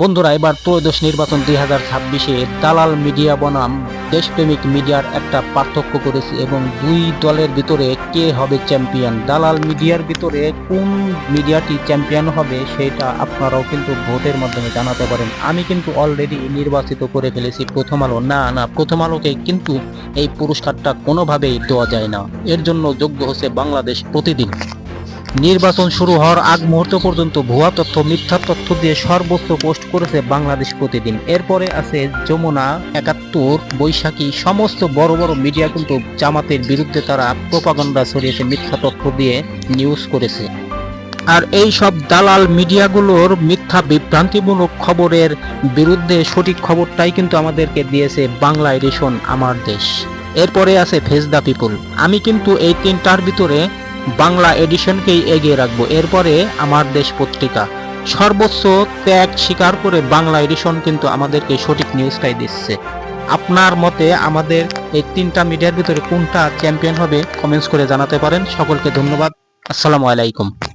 বন্ধুরা, এবার ত্রয়োদশ নির্বাচন দুই হাজার ছাব্বিশে দালাল মিডিয়া বনাম দেশপ্রেমিক মিডিয়ার একটা পার্থক্য করেছে এবং দুই দলের ভিতরে কে হবে চ্যাম্পিয়ন? দালাল মিডিয়ার ভিতরে কোন মিডিয়াটি চ্যাম্পিয়ন হবে সেটা আপনারাও কিন্তু ভোটের মাধ্যমে জানাতে পারেন। আমি কিন্তু অলরেডি নির্বাচিত করে ফেলেছি প্রথম আলো। না না, প্রথম আলোকে কিন্তু এই পুরস্কারটা কোনোভাবেই দেওয়া যায় না। এর জন্য যোগ্য হচ্ছে বাংলাদেশ প্রতিদিন। নির্বাচন শুরু হওয়ার আগ মুহূর্ত পর্যন্ত ভুয়া তথ্য, মিথ্যা তথ্য দিয়ে সর্বোচ্চ পোস্ট করেছে বাংলাদেশ প্রতিদিন। এরপরে আছে যমুনা, একাত্তর, বৈশাখী, সমস্ত বড় বড় মিডিয়া কিন্তু জামাতের বিরুদ্ধে তারা প্রপাগন্ডা ছড়িয়েছে, মিথ্যা তথ্য দিয়ে নিউজ করেছে। আর এই সব দালাল মিডিয়াগুলোর মিথ্যা বিভ্রান্তিমূলক খবরের বিরুদ্ধে সঠিক খবরটাই কিন্তু আমাদেরকে দিয়েছে বাংলা এডিশন, আমার দেশ। এরপরে আছে ফেস পিপুল। আমি কিন্তু এই তিনটার ভিতরে বাংলা এডিশনকেই এগিয়ে রাখব। এরপরে আমার দেশ পত্রিকা। সর্বোচ্চ ত্যাগ স্বীকার করে বাংলা এডিশন কিন্তু আমাদেরকে সঠিক নিউজটাই দিচ্ছে। আপনার মতে আমাদের এই তিনটা মিডিয়ার ভিতরে কোনটা চ্যাম্পিয়ন হবে, কমেন্টস করে জানাতে পারেন। সকলকে ধন্যবাদ। আসসালামু আলাইকুম।